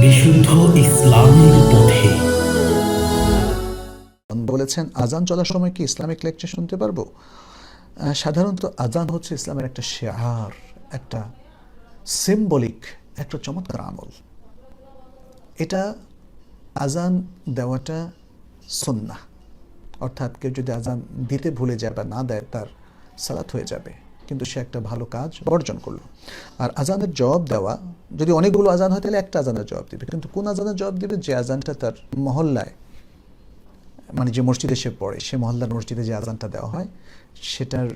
বিশুদ্ধ ইসলামের পথে। বলেছেন, আজান চলার সময় কি ইসলামিক লেকচার শুনতে পারব? সাধারণত আজান হচ্ছে ইসলামের একটা শেয়ার, একটা সিম্বলিক একটা চমৎকার আমল। এটা আজান দেওয়াটা সন্না অর্থাৎ কেউ যদি আজান দিতে ভুলে যায় বা না দেয়, তার সালাত হয়ে যাবে। কিন্তু সে একটা ভালো কাজ বর্জন করল। আর আজানের জবাব দেওয়া, যদি অনেকগুলো আজান হয়, তাহলে একটা আজানের জবাব দিবে। কিন্তু কোন আজানের জবাব দিবে? যে আজানটা তার মহল্লায় মানে যে মসজিদে সে পড়ে, সে মহল্লার মসজিদে যে আজানটা দেওয়া হয়, সেটার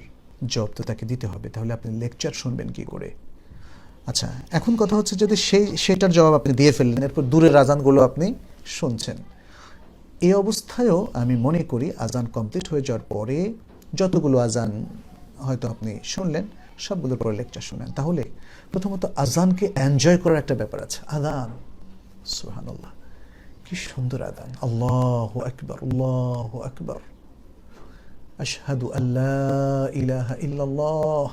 জব তো তাকে দিতে হবে। তাহলে আপনি লেকচার শুনবেন কি করে? আচ্ছা এখন কথা হচ্ছে যদি সেই, সেটার জবাব আপনি দিয়ে ফেললেন, এরপর দূরের আজানগুলো আপনি শুনছেন। এই অবস্থায়ও আমি মনে করি আজান কমপ্লিট হয়ে যাওয়ার পরে যতগুলো আজান হয়তো আপনি শুনলেন সবগুলোর পরে লেকচার শুনলেন। তাহলে প্রথমত আজানকে এনজয় করার একটা ব্যাপার আছে। আজান সুহানুল্লাহ কি সুন্দর আদান আল্লাহ আকবর আল্লাহ আকবর। আশহাদু আল্লাহ ইল্লাল্লাহ।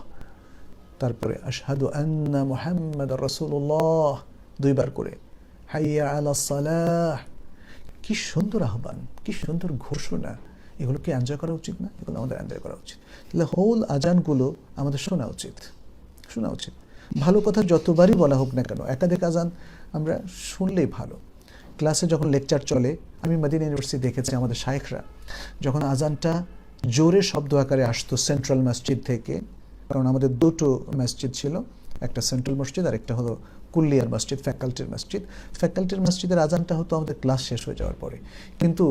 তারপরে আশহাদু আন্না মুহাম্মদ রাসূলুল্লাহ। দুইবার করে, হাইয়া আলা সালাহ। কি সুন্দর আহ্বান, কি সুন্দর ঘোষণা। এগুলোকে এনজয় করা উচিত না, এগুলো আমাদের এনজয় করা উচিত। তাহলে হোল আজানগুলো আমাদের শোনা উচিত শোনা উচিত। ভালো কথা যতবারই বলা হোক না কেন, একাধিক আজান আমরা শুনলেই ভালো। ক্লাসে যখন লেকচার চলে, আমি মাদিনা ইউনিভার্সিটি দেখেছি আমাদের শায়েখরা, যখন আজানটা জোরে শব্দ আকারে আসতো সেন্ট্রাল মসজিদ থেকে, কারণ আমাদের দুটো মসজিদ ছিল একটা সেন্ট্রাল মসজিদ আর একটা হলো কুল্লিয়ার মসজিদ, ফ্যাকাল্টির মসজিদ। ফ্যাকাল্টির মসজিদের আজানটা হতো আমাদের ক্লাস শেষ হয়ে যাওয়ার পরে। কিন্তু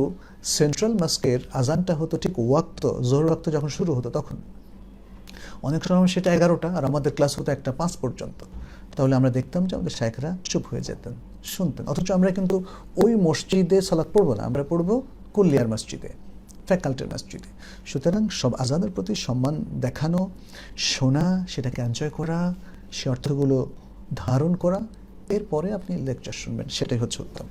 সেন্ট্রাল মস্কের আজানটা হতো ঠিক ওয়াক্ত জোহর ওয়াক্ত যখন শুরু হতো তখন। অনেক সময় সেটা এগারোটা আর আমাদের ক্লাস হতো একটা পাঁচ পর্যন্ত। তাহলে আমরা দেখতাম যে আমাদের শায়খরা চুপ হয়ে যেতেন, শুনতেন। অথচ আমরা কিন্তু ওই মসজিদে সালাত পড়ব না, আমরা পড়ব কুল্লিয়ার মসজিদে, ফ্যাকাল্টির মসজিদে। সুতরাং সব আজানের প্রতি সম্মান দেখানো, শোনা, সেটাকে এনজয় করা সে অর্থগুলো ধারণ করা এরপরে আপনি লেকচার শুনবেন সেটাই হচ্ছে উত্তম।